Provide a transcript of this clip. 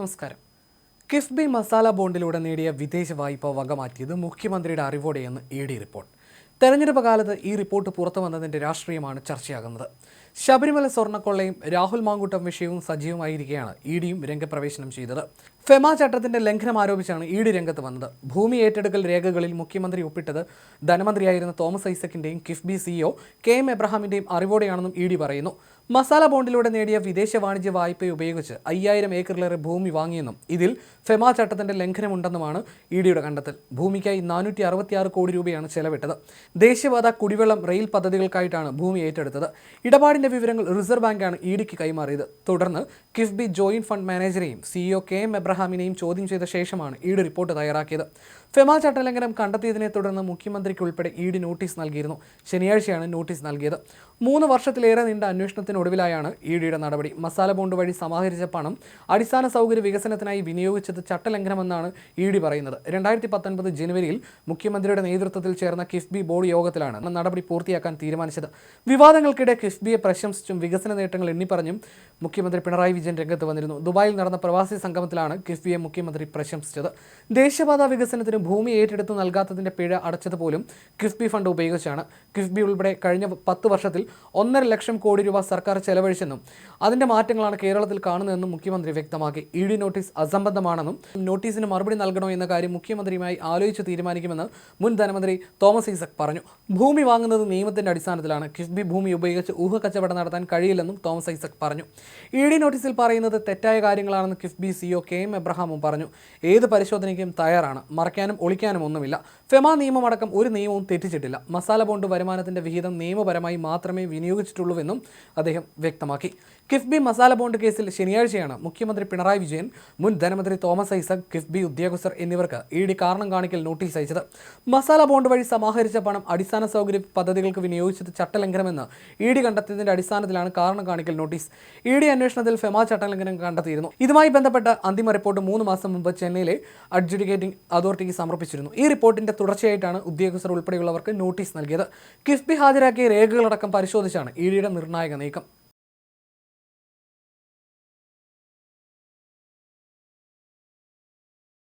നമസ്കാരം. കിഫ്ബി മസാല ബോണ്ടിലൂടെ നേടിയ വിദേശ വായ്പ വകമാറ്റിയത് മുഖ്യമന്ത്രിയുടെ അറിവോടെയെന്ന് ഇ ഡി റിപ്പോർട്ട്. തെരഞ്ഞെടുപ്പ് കാലത്ത് ഈ റിപ്പോർട്ട് പുറത്തു വന്നതിന്റെ രാഷ്ട്രീയമാണ് ചർച്ചയാകുന്നത്. ശബരിമല സ്വർണക്കൊള്ളയും രാഹുൽ മാങ്കൂട്ടം വിഷയവും സജീവമായിരിക്കെയാണ് ഇ ഡിയും രംഗപ്രവേശനം ചെയ്തത്. ഫെമ ചട്ടത്തിന്റെ ലംഘനം ആരോപിച്ചാണ് ഇ ഡി രംഗത്ത് വന്നത്. ഭൂമി ഏറ്റെടുക്കൽ രേഖകളിൽ മുഖ്യമന്ത്രി ഒപ്പിട്ടത് ധനമന്ത്രിയായിരുന്ന തോമസ് ഐസക്കിന്റെയും കിഫ്ബി സിഇഒ കെ എം എബ്രഹാമിന്റെയും അറിവോടെയാണെന്നും ഇ ഡി പറയുന്നു. മസാല ബോണ്ടിലൂടെ നേടിയ വിദേശ വാണിജ്യ വായ്പ ഉപയോഗിച്ച് അയ്യായിരം ഏക്കറിലേറെ ഭൂമി വാങ്ങിയെന്നും ഇതിൽ ഫെമ ചട്ടത്തിന്റെ ലംഘനമുണ്ടെന്നുമാണ് ഇ ഡിയുടെ കണ്ടെത്തൽ. ഭൂമിക്കായി നാനൂറ്റി അറുപത്തിയാറ് കോടി രൂപയാണ് ചെലവിട്ടത്. ദേശീയപാത കുടിവെള്ളം റെയിൽ പദ്ധതികൾക്കായിട്ടാണ് ഭൂമി ഏറ്റെടുത്തത്. ഇടപാടിന്റെ വിവരങ്ങൾ റിസർവ് ബാങ്കാണ് ഇ ഡിക്ക് കൈമാറിയത്. തുടർന്ന് കിഫ്ബി ജോയിന്റ് ഫണ്ട് മാനേജരെയും സിഇഒ കെ എം എബ്രഹാമിനെയും ചോദ്യം ചെയ്ത ശേഷമാണ് ഇ ഡി റിപ്പോർട്ട് തയ്യാറാക്കിയത്. ഫെമ ചട്ടലംഘനം കണ്ടെത്തിയതിനെ തുടർന്ന് മുഖ്യമന്ത്രിക്ക് ഉൾപ്പെടെ ഇ ഡി നോട്ടീസ് നൽകിയിരുന്നു. ശനിയാഴ്ചയാണ് നോട്ടീസ് നൽകിയത്. മൂന്ന് വർഷത്തിലേറെ നീണ്ട അന്വേഷണത്തിനൊടുവിലായാണ് ഇ ഡിയുടെ നടപടി. മസാല ബോണ്ട് വഴി സമാഹരിച്ച പണം അടിസ്ഥാന സൗകര്യ വികസനത്തിനായി വിനിയോഗിച്ചത് ചട്ടലംഘനമെന്നാണ് ഇ ഡി പറയുന്നത്. രണ്ടായിരത്തി പത്തൊൻപത് ജനുവരിയിൽ മുഖ്യമന്ത്രിയുടെ നേതൃത്വത്തിൽ ചേർന്ന കിഫ്ബി ബോർഡ് യോഗത്തിലാണ് നടപടി പൂർത്തിയാക്കാൻ തീരുമാനിച്ചത്. വിവാദങ്ങൾക്കിടെ കിഫ്ബിയെ പ്രശംസിച്ചും വികസന നേട്ടങ്ങൾ എണ്ണിപ്പറഞ്ഞും മുഖ്യമന്ത്രി പിണറായി വിജയൻ രംഗത്ത് വന്നിരുന്നു. ദുബായിൽ നടന്ന പ്രവാസി സംഗമത്തിലാണ് കിഫ്ബിയെ മുഖ്യമന്ത്രി പ്രശംസിച്ചത്. ദേശീയപാത വികസനത്തിന് ഭൂമി ഏറ്റെടുത്ത് നൽകാത്തതിന്റെ പിഴ അടച്ചത് പോലും കിഫ്ബി ഫണ്ട് ഉപയോഗിച്ചാണ്. കിഫ്ബി ഉൾപ്പെടെ കഴിഞ്ഞ പത്ത് വർഷത്തിൽ ഒന്നര ലക്ഷം കോടി രൂപ സർക്കാർ ചെലവഴിച്ചെന്നും അതിന്റെ മാറ്റങ്ങളാണ് കേരളത്തിൽ കാണുന്നതെന്നും മുഖ്യമന്ത്രി വ്യക്തമാക്കി. ഇ ഡി നോട്ടീസ് അസംബന്ധമാണെന്നും നോട്ടീസിന് മറുപടി നൽകണോ എന്ന കാര്യം മുഖ്യമന്ത്രിയുമായി ആലോചിച്ച് തീരുമാനിക്കുമെന്ന് മുൻ ധനമന്ത്രി തോമസ് ഈസക് പറഞ്ഞു. ഭൂമി വാങ്ങുന്നത് നിയമത്തിന്റെ അടിസ്ഥാനത്തിലാണ്. കിഫ്ബി ഭൂമി ഉപയോഗിച്ച് ഊഹ കച്ചവടം നടത്താൻ കഴിയില്ലെന്നും തോമസ് ഐസക് പറഞ്ഞു. ഇ ഡി നോട്ടീസിൽ പറയുന്നത് തെറ്റായ കാര്യങ്ങളാണെന്ന് കിഫ്ബി സിഒ കെ എം എബ്രഹാമും പറഞ്ഞു. ഏത് പരിശോധനയ്ക്കും തയ്യാറാണ്. മറയ്ക്കാനും ഒളിക്കാനും ഒന്നുമില്ല. ഫെമ നിയമമടക്കം ഒരു നിയമവും തെറ്റിച്ചിട്ടില്ല. മസാല ബോണ്ട് വരുമാനത്തിന്റെ വിഹിതം നിയമപരമായി മാത്രമേ വിനിയോഗിച്ചിട്ടുള്ളൂവെന്നും അദ്ദേഹം വ്യക്തമാക്കി. കിഫ്ബി മസാല ബോണ്ട് കേസിൽ ശനിയാഴ്ചയാണ് മുഖ്യമന്ത്രി പിണറായി വിജയൻ മുൻ ധനമന്ത്രി തോമസ് ഐസക് കിഫ്ബി ഉദ്യോഗസ്ഥർ എന്നിവർക്ക് ഇ ഡി കാരണം കാണിക്കൽ നോട്ടീസ് അയച്ചത്. മസാല ബോണ്ട് വഴി സമാഹരിച്ച പണം അടിസ്ഥാന സൗകര്യ പദ്ധതികൾക്ക് വിനിയോഗിച്ചത് ചട്ടലംഘനമെന്ന് ഇ ഡി കണ്ടെത്തിയതിന്റെ അടിസ്ഥാനത്തിലാണ് കാരണം കാണിക്കൽ നോട്ടീസ്. ഇ ഡി അന്വേഷണത്തിൽ ഫെമ ചട്ടലംഘനം കണ്ടെത്തിയിരുന്നു. ഇതുമായി ബന്ധപ്പെട്ട അന്തിമ റിപ്പോർട്ട് മൂന്ന് മാസം മുമ്പ് ചെന്നൈയിലെ അഡ്ജുഡിക്കേറ്റിംഗ് അതോറിറ്റിക്ക് സമർപ്പിച്ചിരുന്നു. ഈ റിപ്പോർട്ടിന്റെ തുടർച്ചയായിട്ടാണ് ഉദ്യോഗസ്ഥർ ഉൾപ്പെടെയുള്ളവർക്ക് നോട്ടീസ് നൽകിയത്. കിഫ്ബി ഹാജരാക്കിയ രേഖകളടക്കം പരിശോധിച്ചാണ് ഇ ഡിയുടെ നിർണായക നീക്കം.